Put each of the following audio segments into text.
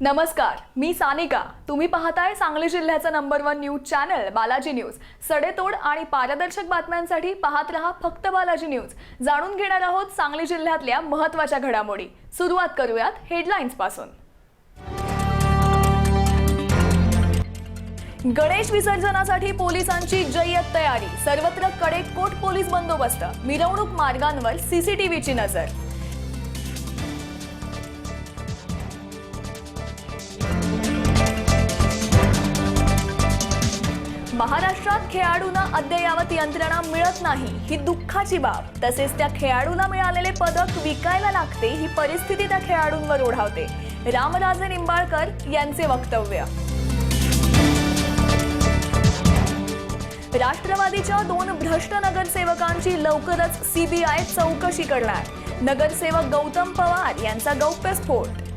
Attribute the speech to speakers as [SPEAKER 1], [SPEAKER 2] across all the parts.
[SPEAKER 1] नमस्कार मी सानिका. तुम्ही पाहताय सांगली जिल्ह्याचा number one news channel Balaji news सडेतोड आणि पारदर्शक बातम्यांसाठी पाहत रहा फक्त बालाजी न्यूज जाणून घेणार आहोत सांगली जिल्ह्यातल्या महत्त्वाच्या घडामोडी. सुरुवात करूयात हेडलाईन्सपासून. गणेश विसर्जनासाठी पोलिसांची जय्यत तयारी. सर्वत्र कडेकोट पोलीस बंदोबस्त. मिरवणूक मार्गांवर सीसीटीव्हीची नजर. महाराष्ट्रात खेळाडूंना अद्ययावत यंत्रणा मिळत नाही ही दुःखाची बाब. तसेच त्या खेळाडूला मिळालेले पदक विकायला लागते ही परिस्थिती त्या खेळाडूंवर ओढावते. रामराजे निंबाळकर यांचे वक्तव्य. राष्ट्रवादीच्या दोन भ्रष्ट नगरसेवकांची लवकरच सीबीआय चौकशी करणार. नगरसेवक गौतम पवार यांचा गौप्यस्फोट.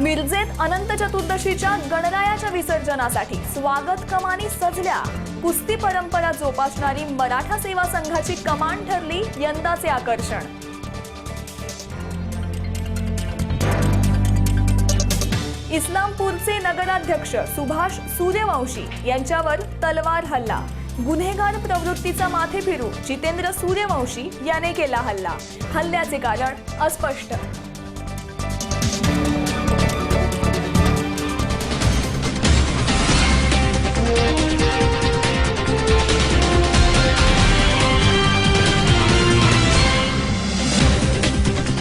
[SPEAKER 1] मिरजेत अनंत चतुर्दशीच्या गणरायाच्या विसर्जनासाठी स्वागत कमानी सजल्या. कुस्ती परंपरा जोपासणारी मराठा सेवा संघाची कमान ठरली यंदाचे आकर्षण. इस्लामपूरचे नगराध्यक्ष सुभाष सूर्यवंशी यांच्यावर तलवार हल्ला. गुन्हेगार प्रवृत्तीचा माथे फिरू जितेंद्र सूर्यवंशी याने केला हल्ला. हल्ल्याचे कारण अस्पष्ट.